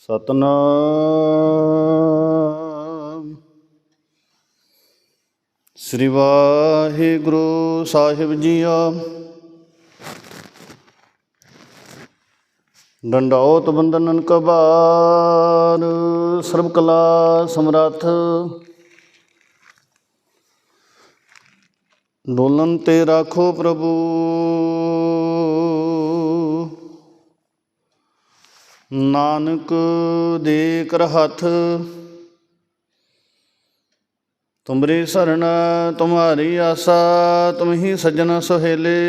ਸਤਨਾਮ। ਸ੍ਰੀ ਵਾਹਿਗੁਰੂ ਸਾਹਿਬ ਜੀਓ ਡੰਡਾਉਤ ਬੰਦਨਨ ਕਬਾਰ, ਸਰਬ ਕਲਾ ਸਮਰੱਥ। ਡੋਲਨ ਤੇ ਰਾਖੋ ਪ੍ਰਭੂ। ਨਾਨਕ ਦੇ ਕਰ ਹੱਥ ਤੁਮਰੀ ਸਰਣ ਤੁਮਾਰੀ ਆਸਾ ਤੁਮ ਹੀ ਸਜਣ ਸੁਹੇਲੇ।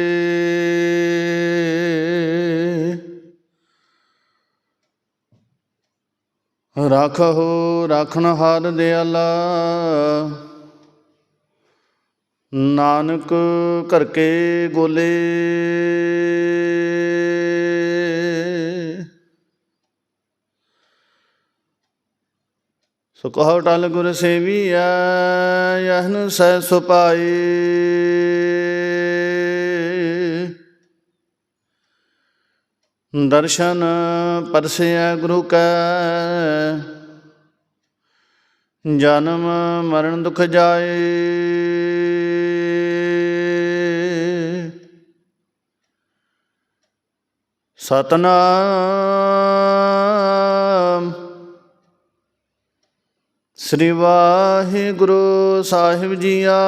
ਰਾਖੋ ਰਾਖਣ ਹਾਰ ਦਿਆਲਾ। ਨਾਨਕ ਕਰਕੇ ਗੋਲੇ। ਸੋ ਕਹੋ ਟਲ ਗੁਰ ਸੇਵੀਐ, ਯਹਨ ਸਹਿ ਸੁਪਾਈ। ਦਰਸ਼ਨ ਪਰਸਿਆ ਗੁਰੂ ਕੈ, ਜਨਮ ਮਰਨ ਦੁਖ ਜਾਏ। ਸਤਨਾਮ ਸ੍ਰੀ ਵਾਹਿਗੁਰੂ ਸਾਹਿਬ ਜੀਆ।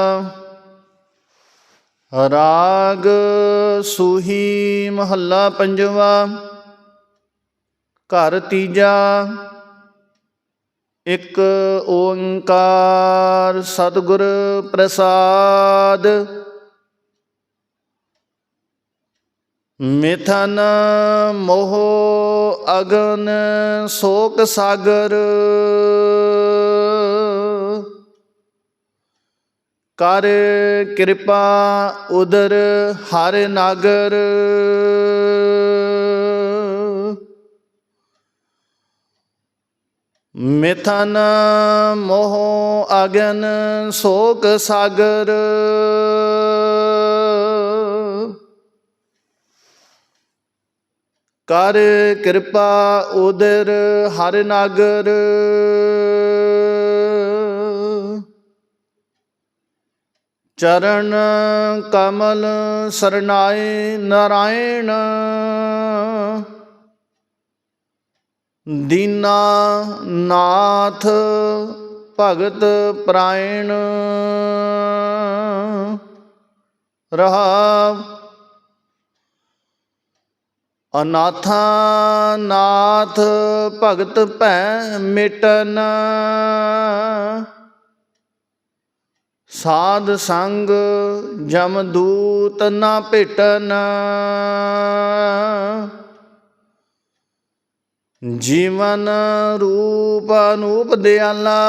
ਰਾਗ ਸੂਹੀ ਮਹੱਲਾ ਪੰਜਵਾ। ਘਰ ਤੀਜਾ। ਇੱਕ ਓੰਕਾਰ ਸਤਿਗੁਰ ਪ੍ਰਸਾਦ। ਮਿਥਨ ਮੋਹ ਅਗਨ ਸ਼ੋਕ ਸਾਗਰ। ਕਰ ਕਿਰਪਾ ਉਦਰ ਹਰ ਨਾਗਰ। ਮਿਥਨ ਮੋਹ ਅਗਨ ਸ਼ੋਕ ਸਾਗਰ। ਕਰ ਕਿਰਪਾ ਉਦਰ ਹਰ ਨਾਗਰ। ਚਰਨ ਕਮਲ ਸਰਨਾਏ ਨਾਰਾਇਣ। ਦੀਨਾ ਨਾਥ ਭਗਤ ਪ੍ਰਾਇਣ। ਰਹਾਵ ਅਨਾਥਾ ਨਾਥ ਭਗਤ ਭੈ ਮਿਟਨ। ਸਾਧ ਸੰਗ ਜਮ ਦੂਤ ਨਾ ਭੇਟਨ। ਜੀਵਨ ਰੂਪ ਅਨੂਪ ਦਿਆਲਾ।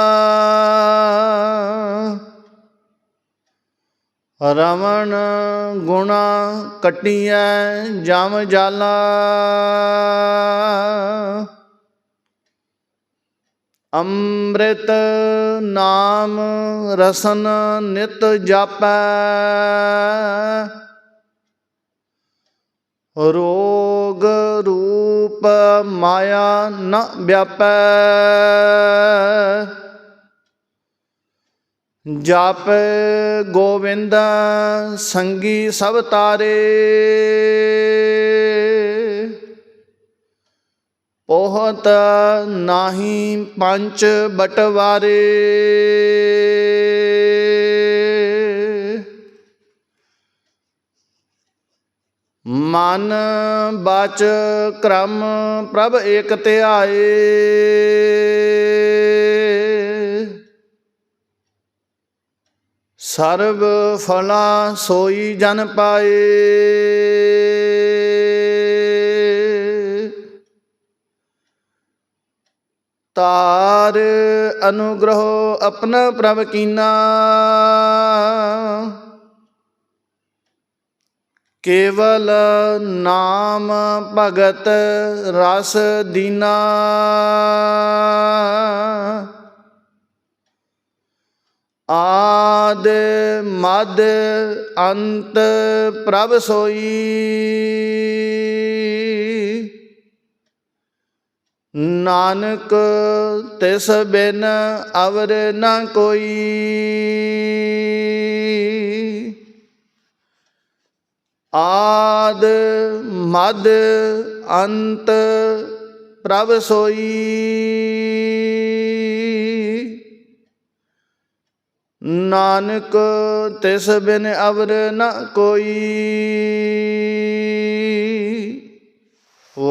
ਰਮਣ ਗੁਣਾ ਕਟੀਐ ਜਮ ਜਾਲਾ। ਅੰਮ੍ਰਿਤ ਨਾਮ ਰਸਨ ਨਿਤ ਜਾਪੈ। ਰੋਗ ਰੂਪ ਮਾਇਆ ਨ ਵਿਆਪੈ। ਜਪ ਗੋਵਿੰਦ ਸੰਗੀ ਸਭ ਤਾਰੇ। ਪੋਹਤ ਨਾਹੀ ਪੰਚ ਬਟਵਾਰੇ। ਮਨ ਬਾਚ ਕਰਮ ਪ੍ਰਭ ਏਕ ਧਿਆਏ। ਸਰਬ ਫਲਾ ਸੋਈ ਜਨ ਪਾਏ। ਤਾਰ ਅਨੁਗ੍ਰਹ ਆਪਣਾ ਪ੍ਰਭ ਕੀਨਾ। ਕੇਵਲ ਨਾਮ ਭਗਤ ਰਸ ਦੀਨਾ। ਆਦ ਮਦ ਅੰਤ ਪ੍ਰਭ ਸੋਈ। ਨਾਨਕ ਤਿਸ ਬਿਨ ਅਵਰ ਨ ਕੋਈ। ਆਦ ਮਦ ਅੰਤ ਪ੍ਰਭ ਸੋਈ। ਨਾਨਕ ਤਿਸ ਬਿਨ ਅਵਰ ਨਾ ਕੋਈ।